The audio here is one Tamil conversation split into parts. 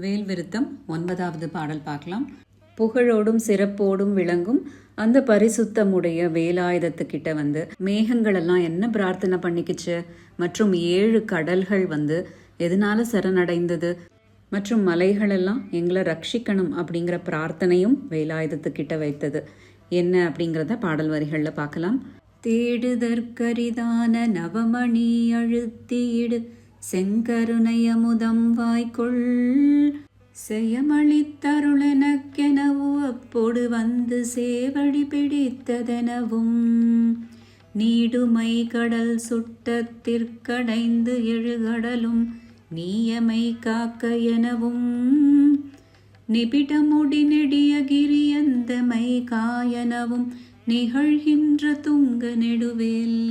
வேல்விருத்தம் ஒன்பதாவது பாடல் பார்க்கலாம். புகழோடும் சிறப்போடும் விளங்கும் அந்த பரிசுத்தமுடைய வேலாயுதத்துக்கிட்ட வந்து மேகங்களெல்லாம் என்ன பிரார்த்தனை பண்ணிக்கிச்சு? மற்றும் ஏழு கடல்கள் வந்து எதனால சரணடைந்தது? மற்றும் மலைகளெல்லாம் எங்களை ரட்சிக்கணும் அப்படிங்கிற பிரார்த்தனையும் வேலாயுதத்துக்கிட்ட வைத்தது. என்ன அப்படிங்கிறத பாடல் வரிகளில் பார்க்கலாம். தேடுதற்கரிதான நவமணி அழுத்தியிடு செங்கருணையமுதம் வாய்க்குள். செயமளித்தருளெனக்கெனவோ அப்போடு வந்து சேவடி பிடித்ததெனவும். நீடுமை கடல் சுட்டத்திற்கடைந்து எழுகடலும் நீயமை காக்க எனவும். நிபிடமுடி நெடிய கிரியந்தமை காயனவும் நிகழ்கின்ற துங்க நெடுவேல்.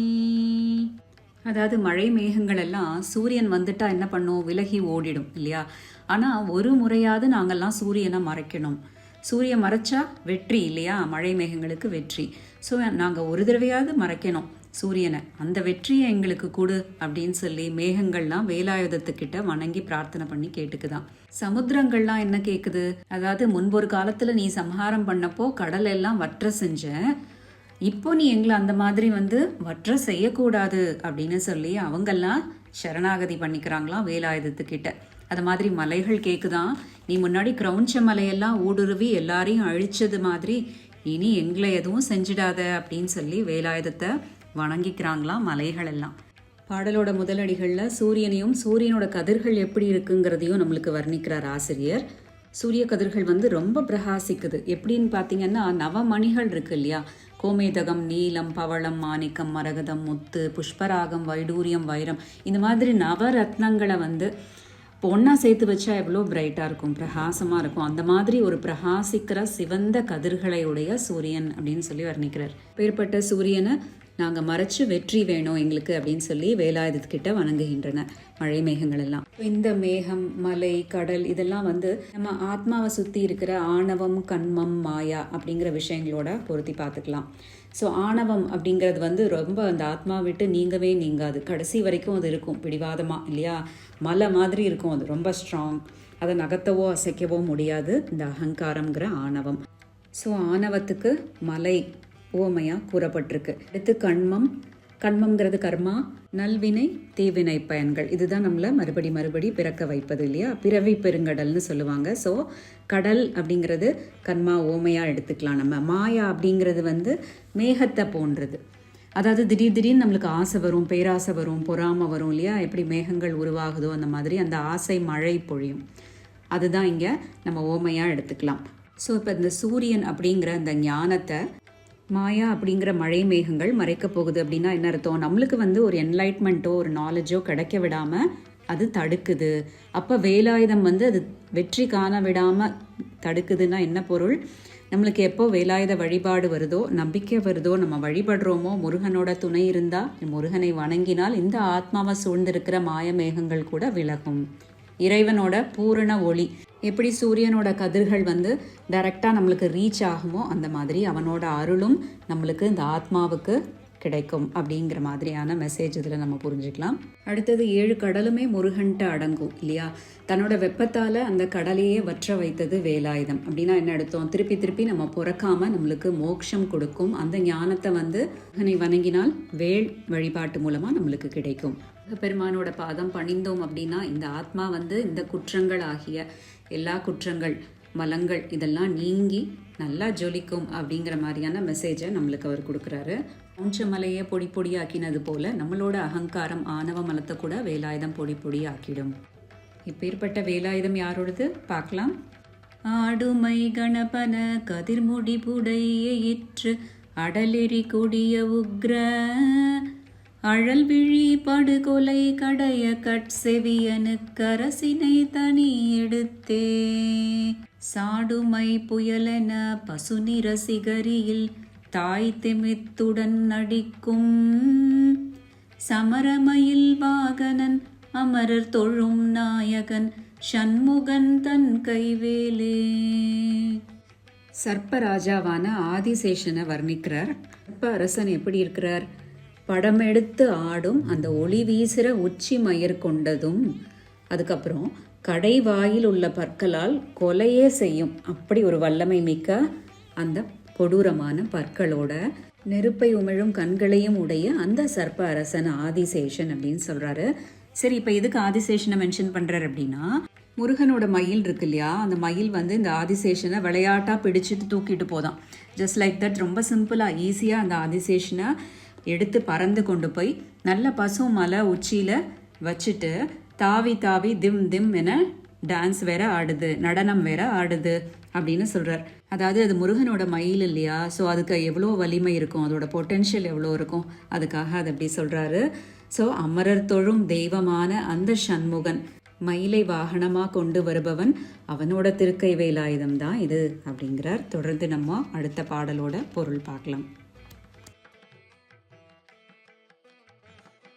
அதாவது மழை மேகங்கள் எல்லாம் சூரியன் வந்துட்டா என்ன பண்ணும்? விலகி ஓடிடும் இல்லையா? ஆனால் ஒரு முறையாவது நாங்கள்லாம் சூரியனை மறைக்கணும். சூரியன் மறைச்சா வெற்றி இல்லையா? மழை மேகங்களுக்கு வெற்றி. ஸோ நாங்கள் ஒரு தடவையாவது மறைக்கணும் சூரியனை. அந்த வெற்றியை எங்களுக்கு கொடு அப்படின்னு சொல்லி மேகங்கள்லாம் வேலாயுதத்துக்கிட்ட வணங்கி பிரார்த்தனை பண்ணி கேட்டுக்குதான். சமுத்திரங்கள்லாம் என்ன கேட்குது அதாவது முன்பொரு காலத்தில் நீ சம்ஹாரம் பண்ணப்போ கடல் எல்லாம் வற்ற செஞ்ச இப்போ நீ எங்களை அந்த மாதிரி வந்து வற்ற செய்யக்கூடாது அப்படின்னு சொல்லி அவங்கெல்லாம் சரணாகதி பண்ணிக்கிறாங்களாம் வேலாயுதத்துக்கிட்ட. அது மாதிரி மலைகள் கேட்குதான் நீ முன்னாடி கிரௌஞ்ச மலையெல்லாம் ஊடுருவி எல்லாரையும் அழிச்சது மாதிரி இனி எங்களை எதுவும் செஞ்சிடாத அப்படின்னு சொல்லி வேலாயுதத்தை வணங்கிக்கிறாங்களாம் மலைகள் எல்லாம் பாடலோட முதலடிகளில் சூரியனையும் சூரியனோட கதிர்கள் எப்படி இருக்குங்கிறதையும் நம்மளுக்கு வர்ணிக்கிறார் ஆசிரியர். சூரிய கதிர்கள் வந்து ரொம்ப பிரகாசிக்குது. எப்படின்னு பார்த்தீங்கன்னா நவமணிகள் இருக்கு இல்லையா? கோமேதகம் நீலம் பவளம் மாணிக்கம் மரகதம் முத்து புஷ்பராகம் வைடூரியம் வைரம். இந்த மாதிரி நவரத்னங்களை வந்து இப்போ ஒன்றா சேர்த்து வச்சா எவ்வளோ பிரைட்டாக இருக்கும் பிரகாசமாக இருக்கும். அந்த மாதிரி ஒரு பிரகாசிக்கிற சிவந்த கதிர்களை உடைய சூரியன் அப்படின்னு சொல்லி வர்ணிக்கிறார். பேர்பட்ட சூரியனை நாங்கள் மறைச்சு வெற்றி வேணும் எங்களுக்கு அப்படின்னு சொல்லி வேலாயுதத்துக்கிட்ட வணங்குகின்றன மழை மேகங்கள் எல்லாம் இந்த மேகம் மலை கடல் இதெல்லாம் வந்து நம்ம ஆத்மாவை சுற்றி இருக்கிற ஆணவம் கண்மம் மாயா அப்படிங்கிற விஷயங்களோட பொருத்தி பார்த்துக்கலாம். ஸோ ஆணவம் அப்படிங்கிறது வந்து ரொம்ப அந்த ஆத்மா விட்டு நீங்கவே நீங்காது. கடைசி வரைக்கும் அது இருக்கும். பிடிவாதமாக இல்லையா? மலை மாதிரி இருக்கும் அது. ரொம்ப ஸ்ட்ராங் அதை நகர்த்தவோ அசைக்கவோ முடியாது. இந்த அகங்காரம்ங்கிற ஆணவம். ஸோ ஆணவத்துக்கு மலை ஓமையாக கூறப்பட்டிருக்கு. அடுத்து கண்மம். கண்மம்ங்கிறது கர்மா. நல்வினை தீவினை பயன்கள். இதுதான் நம்மளை மறுபடி மறுபடி பிறக்க வைப்பது இல்லையா? பிறவி பெருங்கடல்னு சொல்லுவாங்க. ஸோ கடல் அப்படிங்கிறது கர்மா ஓமையாக எடுத்துக்கலாம் நம்ம. மாயா அப்படிங்கிறது வந்து மேகத்தை போன்றது. அதாவது திடீர் திடீர்னு நம்மளுக்கு ஆசை வரும் பேராசை வரும் பொறாமை வரும் இல்லையா? எப்படி மேகங்கள் உருவாகுதோ அந்த மாதிரி அந்த ஆசை மழை பொழியும். அதுதான் இங்கே நம்ம ஓமையாக எடுத்துக்கலாம். ஸோ இப்போ இந்த சூரியன் அப்படிங்கிற அந்த ஞானத்தை மாயா அப்படிங்கிற மழை மேகங்கள் மறைக்க போகுது அப்படின்னா என்ன அர்த்தம்? நம்மளுக்கு வந்து ஒரு என்லைட்மெண்ட்டோ ஒரு நாலேஜோ கிடைக்க விடாமல் அது தடுக்குது. அப்போ வேலாயுதம் வந்து அது வெற்றி காண விடாமல் தடுக்குதுன்னா என்ன பொருள்? நம்மளுக்கு எப்போ வேலாயுத வழிபாடு வருதோ நம்பிக்கை வருதோ நம்ம வழிபடுறோமோ முருகனோட துணை இருந்தால் முருகனை வணங்கினால் இந்த ஆத்மாவை சூழ்ந்திருக்கிற மாய மேகங்கள் கூட விலகும். இறைவனோட பூரண ஒளி. எப்படி சூரியனோட கதிர்கள் வந்து டைரெக்டாக நம்மளுக்கு ரீச் ஆகுமோ அந்த மாதிரி அவனோட அருளும் நம்மளுக்கு இந்த ஆத்மாவுக்கு கிடைக்கும் அப்படிங்கிற மாதிரியான மெசேஜ் இதில் நம்ம புரிஞ்சுக்கலாம். அடுத்தது ஏழு கடலுமே முருகன்ட்ட அடங்கும் இல்லையா? தன்னோட வெப்பத்தால் அந்த கடலையே வற்ற வைத்தது வேலாயுதம். அப்படின்னா என்ன எடுத்தோம் திருப்பி திருப்பி நம்ம பிறக்காம நம்மளுக்கு மோட்சம் கொடுக்கும். அந்த ஞானத்தை வந்து அதனை வணங்கினால் வேள் வழிபாட்டு மூலமாக நம்மளுக்கு கிடைக்கும். பெருமானோட பாதம் பணிந்தோம் அப்படின்னா இந்த ஆத்மா வந்து இந்த குற்றங்கள் ஆகிய எல்லா குற்றங்கள் மலங்கள் இதெல்லாம் நீங்கி நல்லா ஜொலிக்கும் அப்படிங்கிற மாதிரியான மெசேஜை நம்மளுக்கு அவர் கொடுக்குறாரு. மலையை பொடி பொடியாக்கினது போல நம்மளோட அகங்காரம் ஆணவ மலத்தை கூட வேலாயுதம் பொடி பொடி ஆக்கிடும் இப்பேற்பட்ட வேலாயுதம் யாரோடது? பார்க்கலாம். ஆடுமை கணபன கதிர்முடி புடையிற்று அடலெறி கொடிய உக்ர அழல் விழி படுகொலை கடைய கட்செவியனுக்கரசினை தனி எடுத்தே. சாடுமை புயலென பசுநிற சிகரியில் தாய் திமித்துடன் நடிக்கும் சமரமயில் வாகனன் அமரர் தொழும் நாயகன் சண்முகன் தன் கைவேலே. சர்ப்பராஜாவான ஆதிசேஷனை வர்ணிக்கிறார். சர்ப்ப அரசன் எப்படி இருக்கிறார்? படம் எடுத்து ஆடும் அந்த ஒளி வீசுகிற உச்சி மயர் கொண்டதும் அதுக்கப்புறம் கடைவாயில் உள்ள பற்களால் கொலையே செய்யும். அப்படி ஒரு வல்லமை மிக்க அந்த கொடூரமான பற்களோட நெருப்பை உமிழும் கண்களையும் உடைய அந்த சர்ப்ப அரசன் ஆதிசேஷன் அப்படின்னு சொல்கிறாரு சரி இப்போ எதுக்கு ஆதிசேஷனை மென்ஷன் பண்ணுறாரு அப்படின்னா முருகனோட மயில் இருக்கு இல்லையா? அந்த மயில் வந்து இந்த ஆதிசேஷனை விளையாட்டாக பிடிச்சிட்டு தூக்கிட்டு போதான். ஜஸ்ட் லைக் தட் ரொம்ப சிம்பிளாக ஈஸியாக அந்த ஆதிசேஷனை எடுத்து பறந்து கொண்டு போய் நல்ல பசு மலை உச்சியில் வச்சுட்டு தாவி தாவி திம் திம் என டான்ஸ் வேற ஆடுது நடனம் வேற ஆடுது அப்படின்னு சொல்கிறார் அதாவது அது முருகனோட மயில் இல்லையா? ஸோ அதுக்கு எவ்வளோ வலிமை இருக்கும்? அதோட பொட்டென்ஷியல் எவ்வளோ இருக்கும்? அதுக்காக அது அப்படி சொல்கிறாரு ஸோ அமரர் தொழும் தெய்வமான அந்த சண்முகன் மயிலை வாகனமாக கொண்டு வருபவன் அவனோட திருக்கை வேலாயுதம் தான் இது அப்படிங்கிறார். தொடர்ந்து நம்ம அடுத்த பாடலோட பொருள் பார்க்கலாம்.